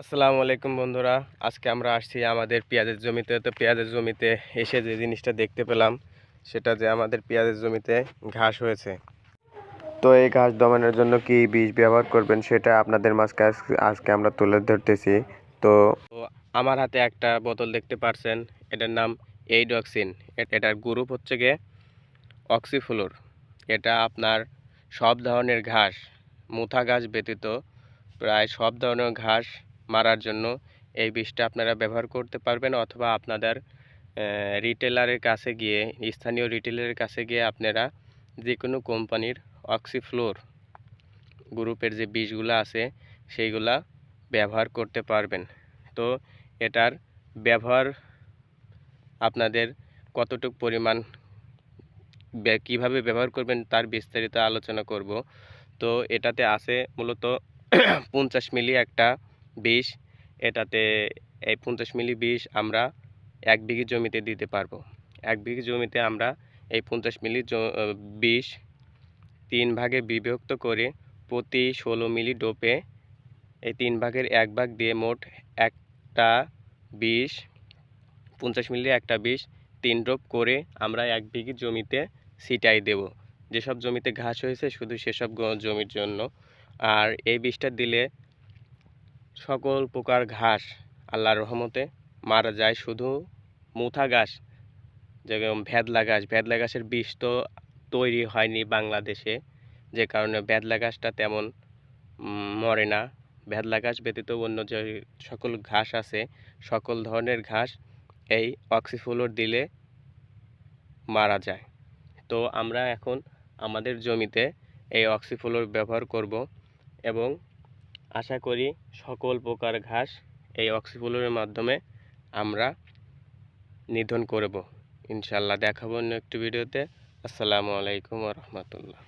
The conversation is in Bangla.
আসসালামু আলাইকুম বন্ধুরা। আজকে আমরা আসছি আমাদের পেঁয়াজের জমিতে। তো পেঁয়াজের জমিতে এসে যে জিনিসটা দেখতে পেলাম, সেটা যে আমাদের পেঁয়াজের জমিতে ঘাস হয়েছে। তো এই ঘাস দমানোর জন্য কি বীজ ব্যবহার করবেন, সেটা আপনাদের মাঝকে আজ- আজকে আমরা তুলে ধরতেছি। তো তো আমার হাতে একটা বোতল দেখতে পারছেন, এটার নাম এইডক্সিন। এটার গ্রুপ হচ্ছে গিয়ে অক্সিফ্লোর। এটা আপনার সব ধরনের ঘাস, মুথা ঘাস ব্যতীত প্রায় সব ধরনের ঘাস মারার জন্য এই বিষটা আপনারা ব্যবহার করতে পারবেন অথবা আপনাদের রিটেলারের কাছে গিয়ে, স্থানীয় রিটেলারের কাছে গিয়ে আপনারা যে কোনো কোম্পানির অক্সিফ্লোর গ্রুপের যে বিষগুলো আছে সেইগুলা ব্যবহার করতে পারবেন। তো এটার ব্যবহার আপনাদের কতটুক পরিমাণ কীভাবে ব্যবহার করবেন তার বিস্তারিত আলোচনা করব। তো এটাতে আছে মূলত পঞ্চাশ মিলি একটা বিষ, এটাতে এই পঞ্চাশ মিলি বিষ আমরা এক বিঘি জমিতে দিতে পারব। এক বিঘি জমিতে আমরা এই পঞ্চাশ মিলি বিষ তিন ভাগে বিভক্ত করে প্রতি ষোলো মিলি ডোপে এই তিন ভাগের এক ভাগ দিয়ে মোট একটা বিষ, পঞ্চাশ মিলি একটা বিষ তিন ড্রপ করে আমরা এক বিঘি জমিতে ছিটাই দেব। যেসব জমিতে ঘাস হয়েছে শুধু সেসব জমির জন্য। আর এই বিষটা দিলে সকল প্রকার ঘাস আল্লাহর রহমতে মারা যায়। শুধু মুথা ঘাস, যেরকম ভেদলা ঘাস, ভেদলা ঘাসের বিষ তো তৈরি হয়নি বাংলাদেশে। যে কারণে ভেদলা ঘাসটা তেমন মরে না। ভেদলা ঘাস ব্যতীত অন্য যে সকল ঘাস আছে, সকল ধরনের ঘাস এই অক্সিফ্লোর দিলে মারা যায়। তো আমরা এখন আমাদের জমিতে এই অক্সিফ্লোর ব্যবহার করব এবং আশা করি সকল প্রকার ঘাস এই অক্সিফ্লোরের মাধ্যমে আমরা নিধন করব। ইনশাল্লাহ দেখাবো অন্য একটি ভিডিওতে। আসসালামু আলাইকুম রহমতুল্লাহ।